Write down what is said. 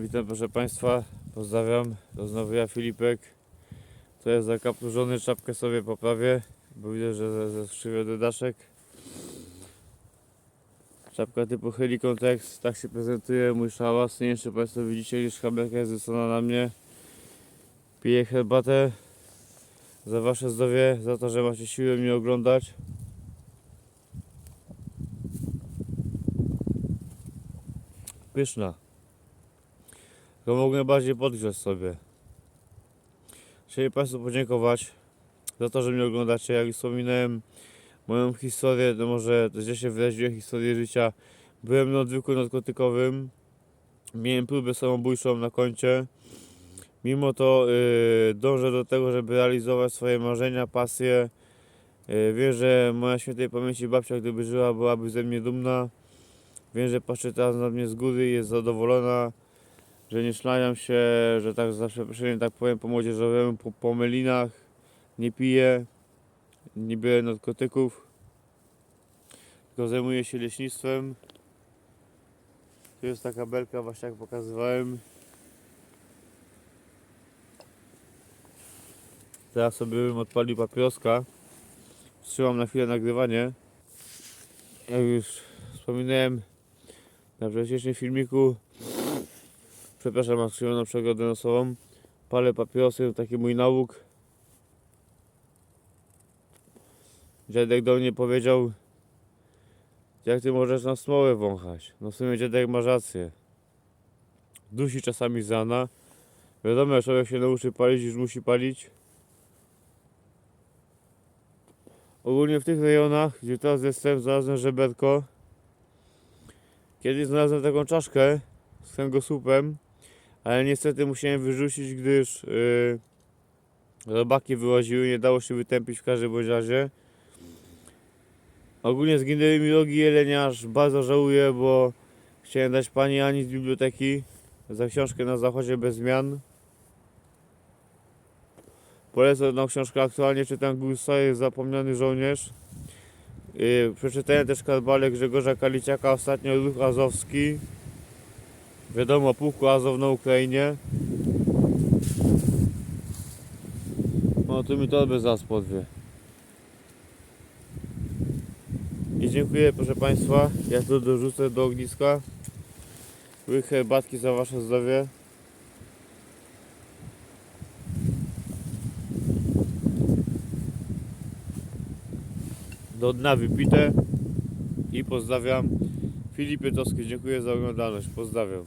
Witam proszę Państwa, pozdrawiam, ja Filipek. To jest zakapturzony, czapkę sobie poprawię, bo widzę, że ze- zeskrzywiony daszek. Czapka typu Helicon tak się prezentuje mój szałas. Nie wiem, czy Państwo widzicie, niż kamerka jest wysłana na mnie. Piję herbatę za Wasze zdrowie, za to, że macie siłę mnie oglądać. Pyszna. To mogę bardziej podgrzać sobie. Chciałem Państwu podziękować za to, że mnie oglądacie. Jak wspominałem moją historię, to może gdzieś się wyraziłem historię życia. Byłem na odwyku narkotykowym. Miałem próbę samobójczą na koncie. Mimo to yy, dążę do tego, żeby realizować swoje marzenia, pasje. Yy, wiem, że moja świętej pamięci babcia, gdyby żyła, byłaby ze mnie dumna. Wiem, że patrzy teraz na mnie z góry i jest zadowolona że nie szlajam się, że tak za przeproszeniem tak powiem po młodzieżowemu, po, po melinach, nie piję, nie biorę narkotyków, tylko zajmuję się leśnictwem. Tu jest taka belka właśnie jak pokazywałem. Teraz sobie bym odpalił papieroska. Wstrzymam na chwilę nagrywanie. Jak już wspominałem na wcześniejszym filmiku, Przepraszam, mam skrzywioną przegodę nosową. Palę papierosy, taki mój nauk. Dziadek do mnie powiedział, jak ty możesz na smołę wąchać? No w sumie dziadek ma rację. Dusi czasami zana. Wiadomo, jak człowiek się nauczy palić, już musi palić. Ogólnie w tych rejonach, gdzie teraz jestem, znalazłem żeberko. Kiedyś znalazłem taką czaszkę z kręgosłupem, ale niestety musiałem wyrzucić, gdyż yy, robaki wyłaziły, nie dało się wytępić w każdym bądź razie. Ogólnie zginęły mi rogi jelenia, aż bardzo żałuję, bo chciałem dać pani Ani z biblioteki za książkę na zachodzie bez zmian. Polecam jedną książkę, aktualnie czytam Gulsaje Zapomniany Żołnierz. Yy, przeczytałem też Karbale Grzegorza Kaliciaka, ostatnio Ruch Azowski. Wiadomo, pułku Azow na Ukrainie. No tu mi torby zaraz podwie. I dziękuję proszę Państwa. Ja tu dorzucę do ogniska. Łyk herbatki za Wasze zdrowie. Do dna wypite. I pozdrawiam. Filip Pietowski, dziękuję za oglądalność. Pozdrawiam.